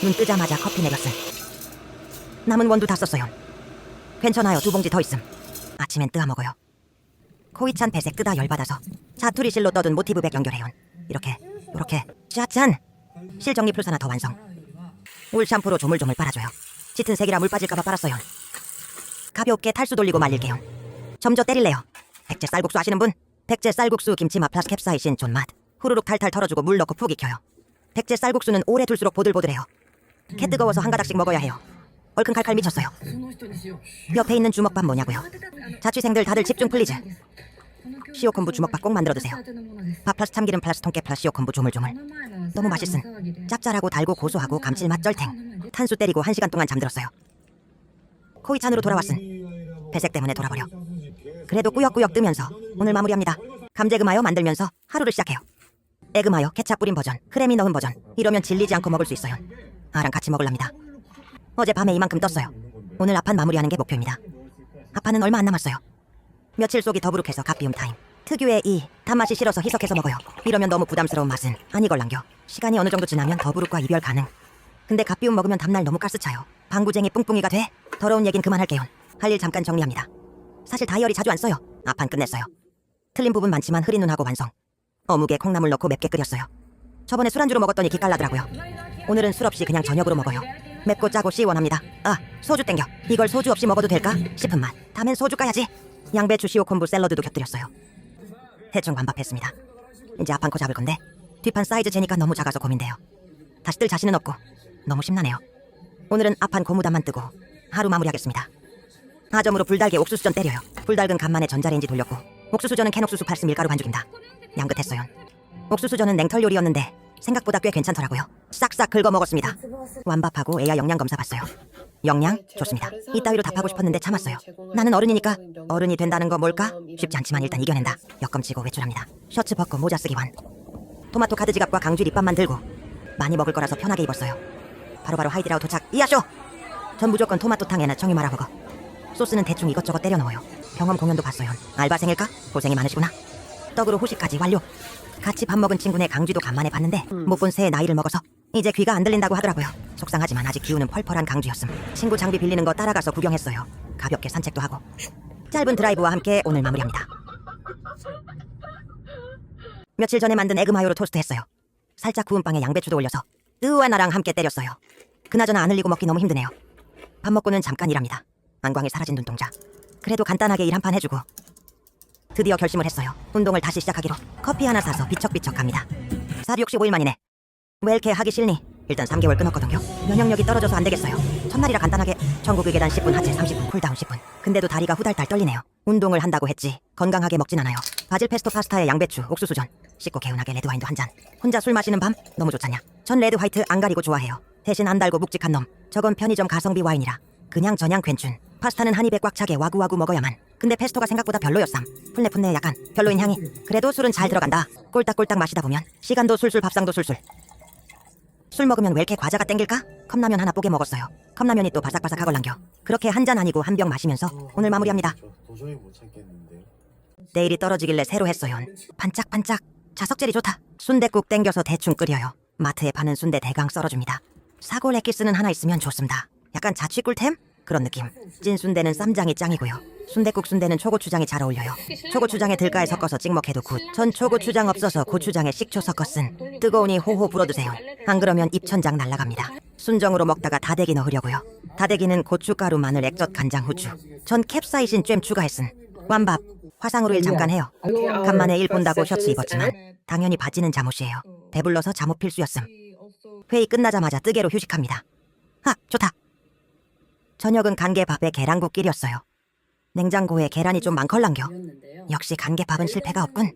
눈 뜨자마자 커피 내렸음. 남은 원두 다 썼어요. 괜찮아요. 두 봉지 더 있음. 아침엔 뜨아 먹어요. 코이 찬 배색 뜨다 열받아서 자투리 실로 떠둔 모티브 백 연결해요. 이렇게, 이렇게. 짜잔! 실정리 플스 하나 더 완성. 울 샴푸로 조물조물 빨아줘요. 짙은 색이라 물 빠질까봐 빨았어요. 가볍게 탈수 돌리고 말릴게요. 점저 때릴래요. 백제 쌀국수 아시는 분? 백제 쌀국수 김치맛 플러스 캡사이신 존맛. 후루룩 탈탈 털어주고 물 넣고 푹 익혀요. 백제 쌀국수는 오래 둘수록 보들보들해요. 개 뜨거워서 한 가닥씩 먹어야 해요. 얼큰 칼칼 미쳤어요. 옆에 있는 주먹밥 뭐냐고요? 자취생들 다들 집중 플리즈. 시오 콤부 주먹밥 꼭 만들어 드세요. 밥 플러스 참기름 플러스 통깨 플러스 시오 콤부 조물조물. 너무 맛있음. 짭짤하고 달고 고소하고 감칠맛 쩔탱. 탄수 때리고 한 시간 동안 잠들었어요. 코이 찬으로 돌아왔음. 배색 때문에 돌아버려. 그래도 꾸역꾸역 뜨면서 오늘 마무리합니다. 감제그마요 만들면서 하루를 시작해요. 에그마요 케찹 뿌린 버전, 크레미 넣은 버전. 이러면 질리지 않고 먹을 수 있어요. 아랑 같이 먹을랍니다. 어젯밤에 이만큼 떴어요. 오늘 앞판 마무리하는 게 목표입니다. 앞판은 얼마 안 남았어요. 며칠 속이 더부룩해서 갓비움 타임. 특유의 이 단맛이 싫어서 희석해서 먹어요. 이러면 너무 부담스러운 맛은 아니걸랑겨. 시간이 어느 정도 지나면 더부룩과 이별 가능. 근데 갓비움 먹으면 다음날 너무 가스차요. 방구쟁이 뿡뿡이가 돼. 더러운 얘긴 그만할게요. 할 일 잠깐 정리합니다. 사실 다이어리 자주 안 써요. 앞판 끝냈어요. 틀린 부분 많지만 흐린 눈하고 완성. 어묵에 콩나물 넣고 맵게 끓였어요. 저번에 술안주로 먹었더니 기깔나더라고요. 오늘은 술 없이 그냥 저녁으로 먹어요. 맵고 짜고 시원합니다. 아, 소주 땡겨. 이걸 소주 없이 먹어도 될까? 싶은 맛. 다음엔 소주 까야지. 양배추 시오 콤부 샐러드도 곁들였어요. 대충 완밥했습니다. 이제 앞판 코 잡을 건데 뒷판 사이즈 재니까 너무 작아서 고민돼요. 다시 뜰 자신은 없고 너무 심나네요. 오늘은 앞판 고무단만 뜨고 하루 마무리하겠습니다. 하점으로 불달게 옥수수전 때려요. 불달근 간만에 전자레인지 돌렸고 옥수수전은 캔 옥수수 팔스 밀가루 반죽입니다. 양긋했어요. 옥수수전은 냉털 요리였는데 생각보다 꽤 괜찮더라고요. 싹싹 긁어 먹었습니다. 완밥하고 애야 영양 검사 봤어요. 영양 좋습니다. 이따위로 답하고 싶었는데 참았어요. 나는 어른이니까 어른이 된다는 거 뭘까? 쉽지 않지만 일단 이겨낸다. 여검치고 외출합니다. 셔츠 벗고 모자 쓰기 완. 토마토 카드 지갑과 강주 립밤만 들고 많이 먹을 거라서 편하게 입었어요. 바로바로 하이디라우 도착. 이하쇼. 전 무조건 토마토탕에나 청이 말아 먹어. 소스는 대충 이것저것 때려 넣어요. 경험 공연도 봤어요. 알바생일까? 고생이 많으시구나. 떡으로 후식까지 완료. 같이 밥 먹은 친구네 강쥐도 간만에 봤는데 못 본 새의 나이를 먹어서 이제 귀가 안 들린다고 하더라고요. 속상하지만 아직 기운은 펄펄한 강쥐였음. 친구 장비 빌리는 거 따라가서 구경했어요. 가볍게 산책도 하고. 짧은 드라이브와 함께 오늘 마무리합니다. 며칠 전에 만든 에그 마요로 토스트 했어요. 살짝 구운 빵에 양배추도 올려서 뜨우와 나랑 함께 때렸어요. 그나저나 안 흘리고 먹기 너무 힘드네요. 밥 먹고는 잠깐 일합니다. 안광이 사라진 눈동자. 그래도 간단하게 일 한 판 해주고 드디어 결심을 했어요. 운동을 다시 시작하기로 커피 하나 사서 비척비척 갑니다. 465일 만이네. 왜 이렇게 하기 싫니? 일단 3개월 끊었거든요. 면역력이 떨어져서 안 되겠어요. 첫날이라 간단하게 전국의 계단 10분 하체 30분 쿨다운 10분. 근데도 다리가 후달달 떨리네요. 운동을 한다고 했지 건강하게 먹진 않아요. 바질 페스토 파스타에 양배추, 옥수수전. 씻고 개운하게 레드 와인도 한 잔. 혼자 술 마시는 밤 너무 좋잖냐. 전 레드 화이트 안 가리고 좋아해요. 대신 안 달고 묵직한 놈. 저건 편의점 가성비 와인이라. 그냥 저냥 괜춘. 파스타는 한 입에 꽉 차게 와구와구 먹어야만. 근데 페스토가 생각보다 별로였삼. 풋내풋내 약간 별로인 향이. 그래도 술은 잘 들어간다. 꼴딱꼴딱 마시다 보면 시간도 술술 밥상도 술술. 술 먹으면 왜 이렇게 과자가 땡길까? 컵라면 하나 뽀개 먹었어요. 컵라면이 또 바삭바삭하걸랑겨. 그렇게 한 잔 아니고 한 병 마시면서 오늘 마무리합니다. 저 도저히 못 참겠는데요. 내일이 떨어지길래 새로 했어요. 반짝반짝. 자석젤이 좋다. 순댓국 땡겨서 대충 끓여요. 마트에 파는 순대 대강 썰어줍니다. 사골 엑기스는 하나 있으면 좋습니다. 약간 자취 꿀템? 그런 느낌. 찐 순대는 쌈장이 짱이고요. 순댓국 순대는 초고추장이 잘 어울려요. 초고추장에 들가에 섞어서 찍먹해도 굿. 전 초고추장 없어서 고추장에 식초 섞어 쓴 뜨거우니 호호 불어드세요. 안 그러면 입천장 날라갑니다. 순정으로 먹다가 다대기 넣으려고요. 다대기는 고춧가루, 마늘, 액젓, 간장, 후추. 전 캡사이신 쫌 추가했음. 완밥. 화상으로 일 잠깐 해요. 간만에 일 본다고 셔츠 입었지만 당연히 바지는 잠옷이에요. 배불러서 잠옷 필수였음. 회의 끝나자마자 뜨개로 휴식합니다. 아, 좋다. 저녁은 간개밥에 계란국 끼렸어요. 냉장고에 계란이 좀 많걸랑겨. 역시 간개밥은 실패가 없군.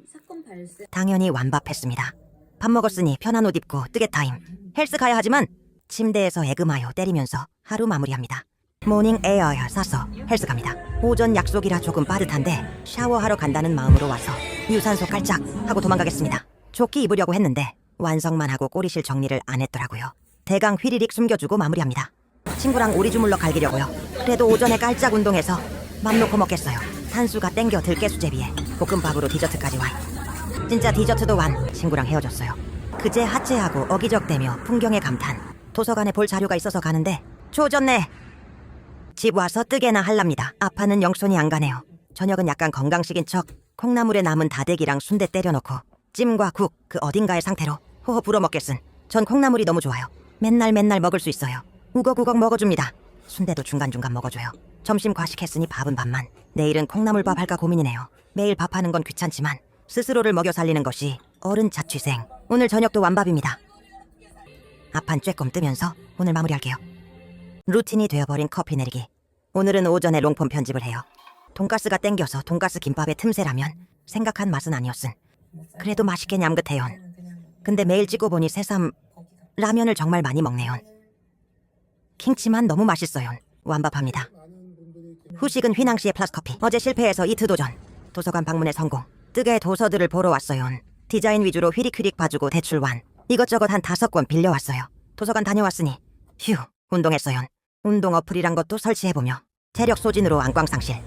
당연히 완밥했습니다. 밥 먹었으니 편한 옷 입고 뜨개 타임. 헬스 가야 하지만 침대에서 에그마요 때리면서 하루 마무리합니다. 모닝 에어야 사서 헬스 갑니다. 오전 약속이라 조금 빠듯한데 샤워하러 간다는 마음으로 와서 유산소 깔짝 하고 도망가겠습니다. 조끼 입으려고 했는데 완성만 하고 꼬리실 정리를 안 했더라고요. 대강 휘리릭 숨겨주고 마무리합니다. 친구랑 오리 주물러 갈기려고요. 그래도 오전에 깔짝 운동해서 맘 놓고 먹겠어요. 탄수가 땡겨 들깨 수제비에 볶음밥으로 디저트까지 완. 진짜 디저트도 완. 친구랑 헤어졌어요. 그제 하체하고 어기적대며 풍경에 감탄. 도서관에 볼 자료가 있어서 가는데 조졌네. 집 와서 뜨개나 할랍니다. 아파는 영손이 안 가네요. 저녁은 약간 건강식인 척 콩나물에 남은 다대기랑 순대 때려넣고 찜과 국 그 어딘가의 상태로 호호 불어먹겠은. 전 콩나물이 너무 좋아요. 맨날 맨날 먹을 수 있어요. 우걱우걱 먹어줍니다. 순대도 중간중간 먹어줘요. 점심 과식했으니 밥은 밥만. 내일은 콩나물밥 할까 고민이네요. 매일 밥하는 건 귀찮지만 스스로를 먹여 살리는 것이 어른 자취생. 오늘 저녁도 완밥입니다. 앞판 쬐끔 뜨면서 오늘 마무리할게요. 루틴이 되어버린 커피 내리기. 오늘은 오전에 롱폼 편집을 해요. 돈가스가 땡겨서 돈가스 김밥에 틈새라면 생각한 맛은 아니었음. 그래도 맛있게 냠긋해요. 근데 매일 찍고 보니 새삼 라면을 정말 많이 먹네요. 킹치만 너무 맛있어요. 완밥합니다. 후식은 휘낭시의 플러스 커피. 어제 실패해서 이트 도전. 도서관 방문에 성공. 뜨개 도서들을 보러 왔어요. 디자인 위주로 휘리퀴릭 봐주고 대출 완. 이것저것 한 다섯 권 빌려왔어요. 도서관 다녀왔으니 휴 운동했어요. 운동 어플이란 것도 설치해보며 체력 소진으로 안광상실.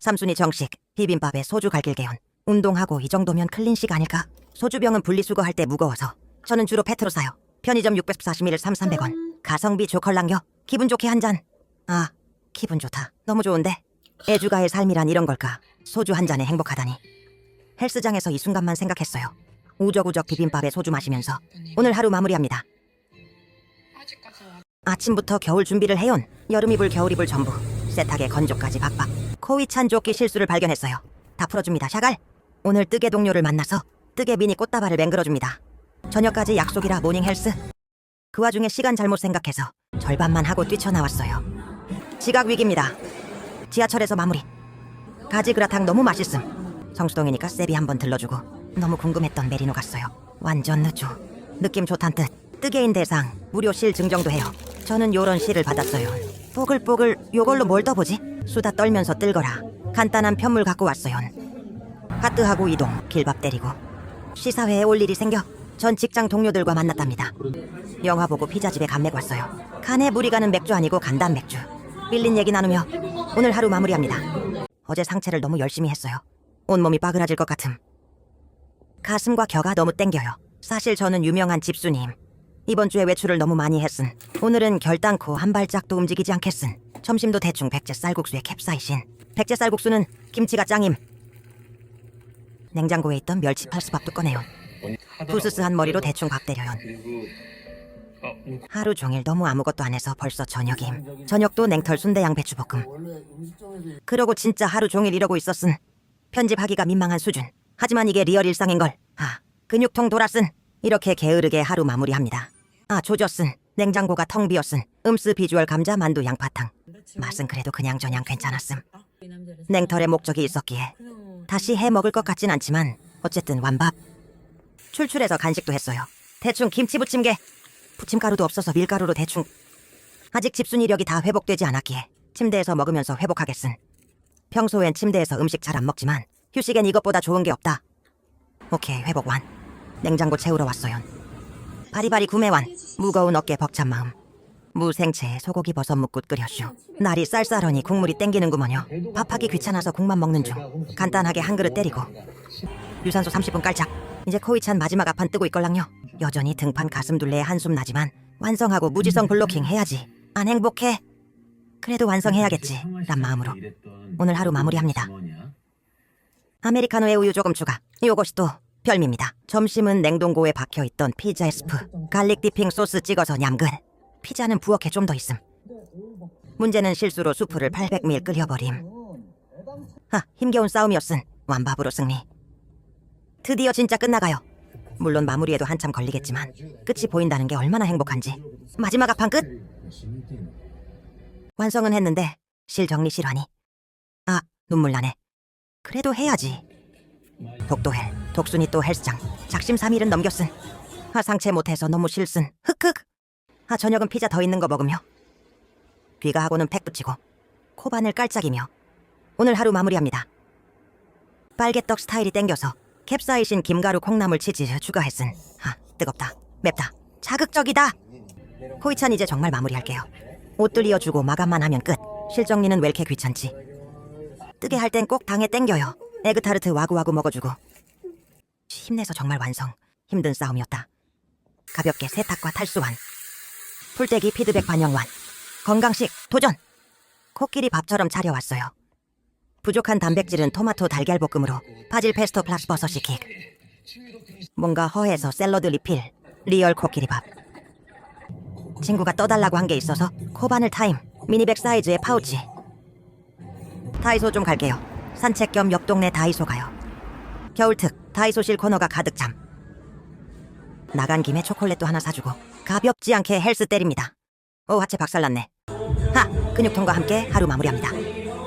삼순이 정식 비빔밥에 소주 갈길개연. 운동하고 이 정도면 클린식 아닐까? 소주병은 분리수거할 때 무거워서 저는 주로 페트로 사요. 편의점 640ml 3,300원. 가성비 조컬랑겨. 기분 좋게 한 잔. 아, 기분 좋다. 너무 좋은데. 애주가의 삶이란 이런 걸까? 소주 한 잔에 행복하다니. 헬스장에서 이 순간만 생각했어요. 우적우적 비빔밥에 소주 마시면서 오늘 하루 마무리합니다. 아침부터 겨울 준비를 해온 여름 이불 겨울 이불 전부 세탁에 건조까지 박박 코위 찬 조끼 실수를 발견했어요. 다 풀어줍니다. 샤갈. 오늘 뜨개 동료를 만나서 뜨개 미니 꽃다발을 맹글어줍니다. 저녁까지 약속이라 모닝 헬스. 그 와중에 시간 잘못 생각해서 절반만 하고 뛰쳐나왔어요. 지각 위기입니다. 지하철에서 마무리. 가지 그라탕 너무 맛있음. 성수동이니까 세비 한번 들러주고 너무 궁금했던 메리노 갔어요. 완전 늦죠. 느낌 좋단 뜻. 뜨개인 대상 무료 실 증정도 해요. 저는 요런 실을 받았어요. 뽀글뽀글 요걸로 뭘 떠보지? 수다 떨면서 뜰거라. 간단한 편물 갖고 왔어요. 하트하고 이동 길밥 때리고 시사회에 올 일이 생겨 전 직장 동료들과 만났답니다. 영화 보고 피자집에 감맥 왔어요. 간에 무리 가는 맥주 아니고 간단 맥주. 빌린 얘기 나누며 오늘 하루 마무리합니다. 어제 상체를 너무 열심히 했어요. 온몸이 빠그라질 것 같음. 가슴과 겨가 너무 땡겨요. 사실 저는 유명한 집수님. 이번 주에 외출을 너무 많이 했음. 오늘은 결단코 한 발짝도 움직이지 않겠음. 점심도 대충 백제 쌀국수에 캡사이신. 백제 쌀국수는 김치가 짱임. 냉장고에 있던 멸치 팔수밥도 꺼내요. 부스스한 머리로 대충 밥 때려요. 하루 종일 너무 아무것도 안 해서 벌써 저녁임. 저녁도 냉털 순대 양배추 볶음. 원래 음식점에서 그러고 진짜 하루 종일 이러고 있었음. 편집하기가 민망한 수준. 하지만 이게 리얼 일상인 걸. 아, 근육통 돌았음. 이렇게 게으르게 하루 마무리합니다. 아, 조졌음. 냉장고가 텅 비었음. 음스 비주얼 감자 만두 양파탕. 맛은 그래도 그냥저냥 괜찮았음. 냉털에 목적이 있었기에 다시 해 먹을 것 같진 않지만 어쨌든 완밥. 출출해서 간식도 했어요. 대충 김치 부침개. 부침가루도 없어서 밀가루로 대충. 아직 집순이력이 다 회복되지 않았기에 침대에서 먹으면서 회복하겠음. 평소엔 침대에서 음식 잘 안 먹지만 휴식엔 이것보다 좋은 게 없다. 오케이 회복 완. 냉장고 채우러 왔어요. 바리바리 구매 완. 무거운 어깨 벅찬 마음. 무생채에 소고기 버섯 묵국 끓여슈. 날이 쌀쌀하니 국물이 땡기는구먼요. 밥하기 귀찮아서 국만 먹는 중. 간단하게 한 그릇 때리고. 유산소 30분 깔짝. 이제 코이 찬 마지막 앞판 뜨고 있걸랑요. 여전히 등판 가슴 둘레에 한숨 나지만 완성하고 무지성 블로킹 해야지. 안 행복해. 그래도 완성해야겠지. 란 마음으로. 오늘 하루 마무리합니다. 아메리카노에 우유 조금 추가. 요것이 또 별미입니다. 점심은 냉동고에 박혀있던 피자의 스프. 갈릭 디핑 소스 찍어서 냠근. 피자는 부엌에 좀 더 있음. 문제는 실수로 수프를 800ml 끓여버림. 하, 힘겨운 싸움이었음. 완밥으로 승리. 드디어 진짜 끝나가요. 물론 마무리에도 한참 걸리겠지만 끝이 보인다는 게 얼마나 행복한지. 마지막 앞판 끝. 완성은 했는데 실 정리 실화니. 아, 눈물 나네. 그래도 해야지. 독도헬, 독순이 또 헬스장. 작심 삼일은 넘겼음. 아, 상체 못해서 너무 실슨. 흑흑. 아, 저녁은 피자 더 있는 거 먹으며. 귀가 하고는 팩 붙이고. 코바늘 깔짝이며. 오늘 하루 마무리합니다. 빨개떡 스타일이 땡겨서 캡사이신 김가루 콩나물 치즈 추가했음. 아, 뜨겁다. 맵다. 자극적이다. 코이찬 이제 정말 마무리할게요. 옷들 이어주고 마감만 하면 끝. 실정리는 왜 이렇게 귀찮지? 뜨게 할 땐 꼭 당에 땡겨요. 에그타르트 와구와구 먹어주고. 힘내서 정말 완성. 힘든 싸움이었다. 가볍게 세탁과 탈수한. 풀떼기 피드백 반영 완. 건강식 도전. 코끼리 밥처럼 차려왔어요. 부족한 단백질은 토마토 달걀 볶음으로 바질 페스토 플러스 버섯이 킥. 뭔가 허해서 샐러드 리필. 리얼 코끼리 밥. 친구가 떠달라고 한 게 있어서 코바늘 타임. 미니백 사이즈의 파우치. 다이소 좀 갈게요. 산책 겸 옆 동네 다이소 가요. 겨울특 다이소실 코너가 가득 참. 나간 김에 초콜릿도 하나 사주고 가볍지 않게 헬스 때립니다. 오 하체 박살났네. 하 근육통과 함께 하루 마무리합니다.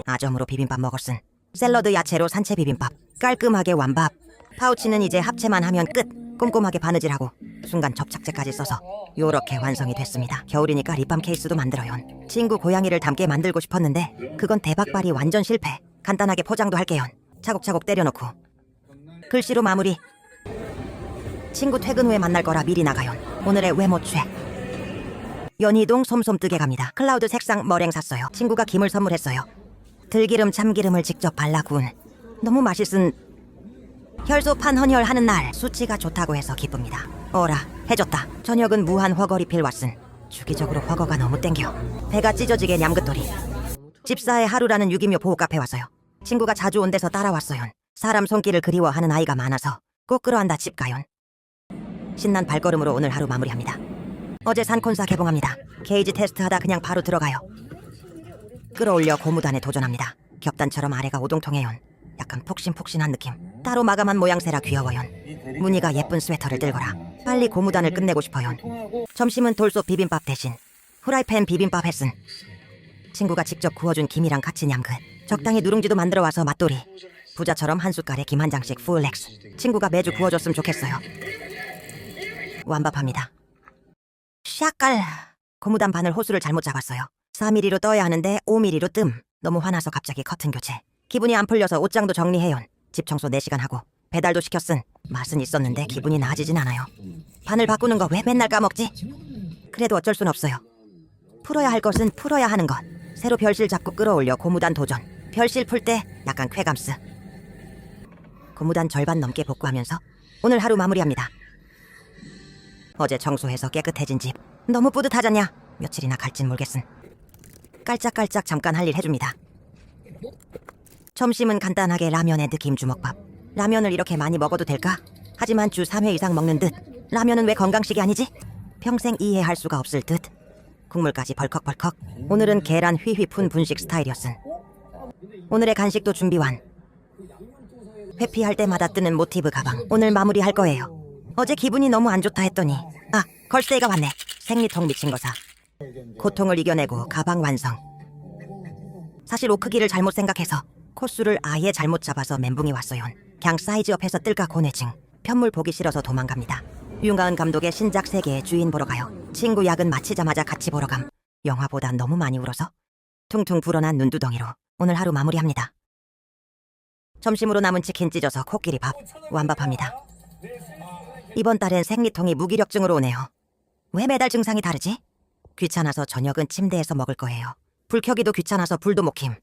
아점으로 비빔밥 먹었음. 샐러드 야채로 산채 비빔밥. 깔끔하게 완밥. 파우치는 이제 합체만 하면 끝. 꼼꼼하게 바느질하고 순간 접착제까지 써서 요렇게 완성이 됐습니다. 겨울이니까 립밤 케이스도 만들어요. 친구 고양이를 담게 만들고 싶었는데 그건 대박발이 완전 실패. 간단하게 포장도 할게요. 차곡차곡 때려놓고 글씨로 마무리. 친구 퇴근 후에 만날 거라 미리 나가요. 오늘의 외모 최. 연희동 솜솜뜨개 갑니다. 클라우드 색상 머랭 샀어요. 친구가 김을 선물했어요. 들기름 참기름을 직접 발라 구운 너무 맛있은 혈소판 헌혈 하는 날 수치가 좋다고 해서 기쁩니다. 어라 해줬다. 저녁은 무한 허거 리필 왓슨. 주기적으로 허거가 너무 땡겨. 배가 찢어지게 냠긋돌이. 집사의 하루라는 유기묘 보호 카페 왔어요. 친구가 자주 온 데서 따라왔어요. 사람 손길을 그리워하는 아이가 많아서 꼭 끌어안다 집 가요. 신난 발걸음으로 오늘 하루 마무리합니다. 어제 산콘사 개봉합니다. 게이지 테스트하다 그냥 바로 들어가요. 끌어올려 고무단에 도전합니다. 겹단처럼 아래가 오동통해요. 약간 폭신폭신한 느낌. 따로 마감한 모양새라 귀여워요. 무늬가 예쁜 스웨터를 들거라. 빨리 고무단을 끝내고 싶어요. 점심은 돌솥 비빔밥 대신 후라이팬 비빔밥 했음. 친구가 직접 구워준 김이랑 같이 냠긋. 적당히 누룽지도 만들어 와서 맛돌이. 부자처럼 한 숟갈에 김 한 장씩 풀렉스. 친구가 매주 구워줬으면 좋겠어요. 완밥합니다. 샤깔. 고무단 바늘 호수를 잘못 잡았어요. 4mm로 떠야 하는데 5mm로 뜸. 너무 화나서 갑자기 커튼 교체. 기분이 안 풀려서 옷장도 정리해요. 집 청소 4시간 하고 배달도 시켰음. 맛은 있었는데 기분이 나아지진 않아요. 바늘 바꾸는 거 왜 맨날 까먹지? 그래도 어쩔 순 없어요. 풀어야 할 것은 풀어야 하는 것. 새로 별실 잡고 끌어올려 고무단 도전. 별실 풀 때 약간 쾌감스. 고무단 절반 넘게 복구하면서 오늘 하루 마무리합니다. 어제 청소해서 깨끗해진 집. 너무 뿌듯하잖냐? 며칠이나 갈진 모르겠음. 깔짝깔짝 잠깐 할 일 해줍니다. 점심은 간단하게 라면에 느낌 주먹밥. 라면을 이렇게 많이 먹어도 될까? 하지만 주 3회 이상 먹는 듯. 라면은 왜 건강식이 아니지? 평생 이해할 수가 없을 듯. 국물까지 벌컥벌컥. 오늘은 계란 휘휘 푼 분식 스타일이었음. 오늘의 간식도 준비 완. 회피할 때마다 뜨는 모티브 가방. 오늘 마무리할 거예요. 어제 기분이 너무 안 좋다 했더니 아 걸스데이가 왔네. 생리통 미친 거사. 고통을 이겨내고 가방 완성. 사실 옷 크기를 잘못 생각해서 코수를 아예 잘못 잡아서 멘붕이 왔어요. 그냥 사이즈업해서 뜰까 고뇌증. 편물 보기 싫어서 도망갑니다. 윤가은 감독의 신작 세계의 주인 보러 가요. 친구 야근 마치자마자 같이 보러 감. 영화보다 너무 많이 울어서 퉁퉁 불어난 눈두덩이로 오늘 하루 마무리합니다. 점심으로 남은 치킨 찢어서 코끼리 밥 완밥합니다. 이번 달엔 생리통이 무기력증으로 오네요. 왜 매달 증상이 다르지? 귀찮아서 저녁은 침대에서 먹을 거예요. 불 켜기도 귀찮아서 불도 못 킴.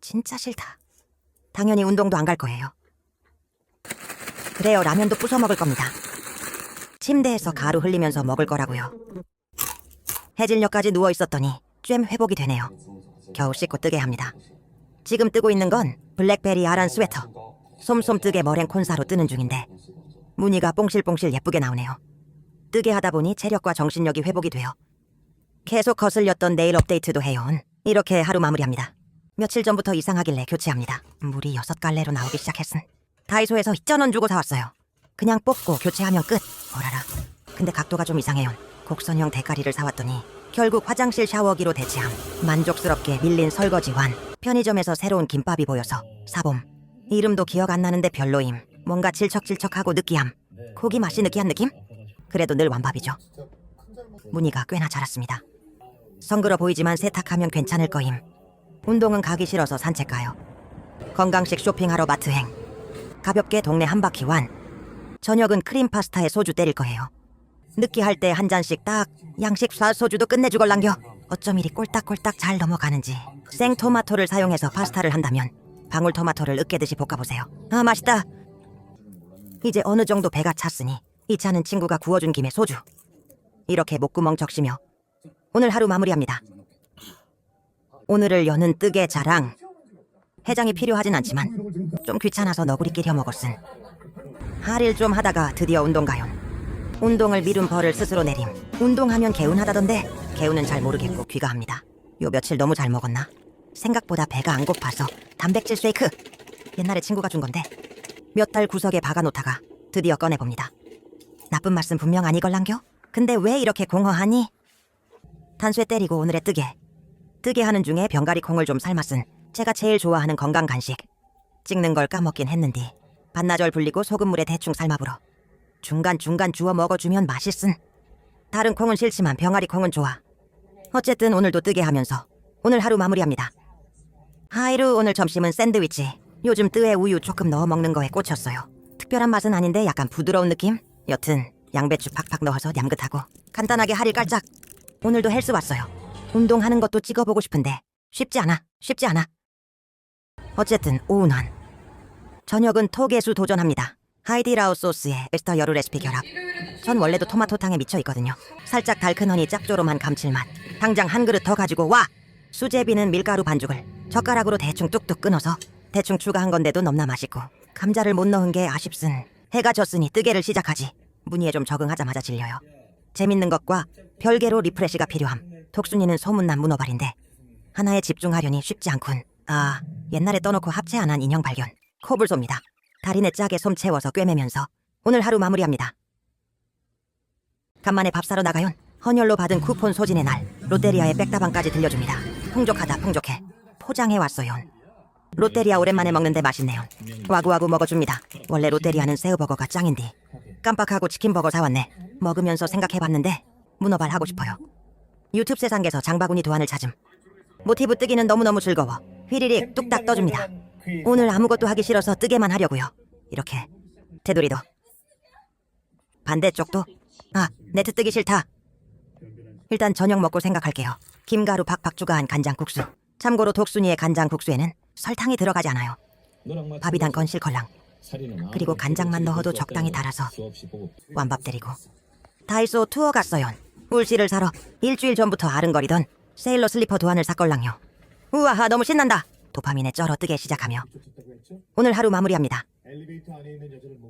진짜 싫다. 당연히 운동도 안 갈 거예요. 그래요, 라면도 부숴 먹을 겁니다. 침대에서 가루 흘리면서 먹을 거라고요. 해질녘까지 누워 있었더니 쬐 회복이 되네요. 겨우 씻고 뜨게 합니다. 지금 뜨고 있는 건 블랙베리 아란 스웨터. 솜솜 뜨게 머랭 콘사로 뜨는 중인데 무늬가 뽕실뽕실 예쁘게 나오네요. 뜨게 하다 보니 체력과 정신력이 회복이 돼요. 계속 거슬렸던 내일 업데이트도 해요. 이렇게 하루 마무리합니다. 며칠 전부터 이상하길래 교체합니다. 물이 여섯 갈래로 나오기 시작했음. 다이소에서 2,000원 주고 사왔어요. 그냥 뽑고 교체하면 끝. 어라라. 근데 각도가 좀 이상해요. 곡선형 대가리를 사왔더니 결국 화장실 샤워기로 대체함. 만족스럽게 밀린 설거지 완. 편의점에서 새로운 김밥이 보여서 사봄. 이름도 기억 안 나는데 별로임. 뭔가 질척질척하고 느끼함. 고기 맛이 느끼한 느낌? 그래도 늘 완밥이죠. 무늬가 꽤나 자랐습니다. 성그러 보이지만 세탁하면 괜찮을 거임. 운동은 가기 싫어서 산책 가요. 건강식 쇼핑하러 마트 행. 가볍게 동네 한 바퀴 완. 저녁은 크림 파스타에 소주 때릴 거예요. 느끼할 때 한 잔씩 딱 양식 사 소주도 끝내주걸랑겨. 어쩜 이리 꼴딱꼴딱 잘 넘어가는지. 생토마토를 사용해서 파스타를 한다면 방울토마토를 으깨듯이 볶아보세요. 아 맛있다. 이제 어느 정도 배가 찼으니 이 차는 친구가 구워준 김에 소주. 이렇게 목구멍 적시며 오늘 하루 마무리합니다. 오늘을 여는 뜨개 자랑. 해장이 필요하진 않지만 좀 귀찮아서 너구리끼리 혀먹었음. 할일 좀 하다가 드디어 운동 가요. 운동을 미룬 벌을 스스로 내림. 운동하면 개운하다던데 개운은 잘 모르겠고 귀가합니다. 요 며칠 너무 잘 먹었나? 생각보다 배가 안 고파서 단백질 쉐이크. 옛날에 친구가 준 건데 몇 달 구석에 박아놓다가 드디어 꺼내봅니다. 나쁜 말씀 분명 아니걸랑겨? 근데 왜 이렇게 공허하니? 탄수에 때리고 오늘의 뜨개. 뜨개 하는 중에 병가리 콩을 좀 삶았은 제가 제일 좋아하는 건강 간식. 찍는 걸 까먹긴 했는디 반나절 불리고 소금물에 대충 삶아불어. 중간중간 주워 먹어주면 맛있음. 다른 콩은 싫지만 병아리 콩은 좋아. 어쨌든 오늘도 뜨개 하면서 오늘 하루 마무리합니다. 하이루 오늘 점심은 샌드위치. 요즘 뜨에 우유 조금 넣어 먹는 거에 꽂혔어요. 특별한 맛은 아닌데 약간 부드러운 느낌? 여튼 양배추 팍팍 넣어서 냠긋하고 간단하게 하리 깔짝. 오늘도 헬스 왔어요. 운동하는 것도 찍어보고 싶은데 쉽지 않아. 쉽지 않아. 어쨌든 오운환. 저녁은 토개수 도전합니다. 하이디라우 소스에 에스터 여루 레시피 결합. 전 원래도 토마토탕에 미쳐 있거든요. 살짝 달큰하니 짭조름한 감칠맛. 당장 한 그릇 더 가지고 와. 수제비는 밀가루 반죽을 젓가락으로 대충 뚝뚝 끊어서 대충 추가한 건데도 넘나 맛있고 감자를 못 넣은 게 아쉽슨. 해가 졌으니 뜨개를 시작하지. 무늬에 좀 적응하자마자 질려요. 재밌는 것과 별개로 리프레시가 필요함. 톡순이는 소문난 문어발인데 하나에 집중하려니 쉽지 않군. 아, 옛날에 떠놓고 합체 안 한 인형 발견. 코불소입니다. 다리네 짝에 솜 채워서 꿰매면서 오늘 하루 마무리합니다. 간만에 밥 사러 나가yon. 헌혈로 받은 쿠폰 소진의 날 롯데리아의 백다방까지 들려줍니다. 풍족하다 풍족해. 포장해 왔어요. 롯데리아 오랜만에 먹는데 맛있네요. 와구와구 먹어줍니다. 원래 롯데리아는 새우버거가 짱인디. 깜빡하고 치킨버거 사왔네. 먹으면서 생각해봤는데 문어발 하고 싶어요. 유튜브 세상에서 장바구니 도안을 찾음. 모티브 뜨기는 너무너무 즐거워. 휘리릭 뚝딱 떠줍니다. 오늘 아무것도 하기 싫어서 뜨게만 하려고요. 이렇게 테두리도 반대쪽도 아 네트 뜨기 싫다. 일단 저녁 먹고 생각할게요. 김가루 팍팍 추가한 간장국수. 참고로 독순이의 간장국수에는 설탕이 들어가지 않아요. 밥이 단건 실컬랑. 그리고 간장만 넣어도 적당히 달아서 완밥 때리고 다이소 투어 갔어요. 울씨를 사러 일주일 전부터 아른거리던 세일러 슬리퍼 도안을 샀걸랑요. 우와하 너무 신난다. 도파민에 쩔어 뜨게 시작하며 오늘 하루 마무리합니다. 엘리베이터 안에 있는 여자를 못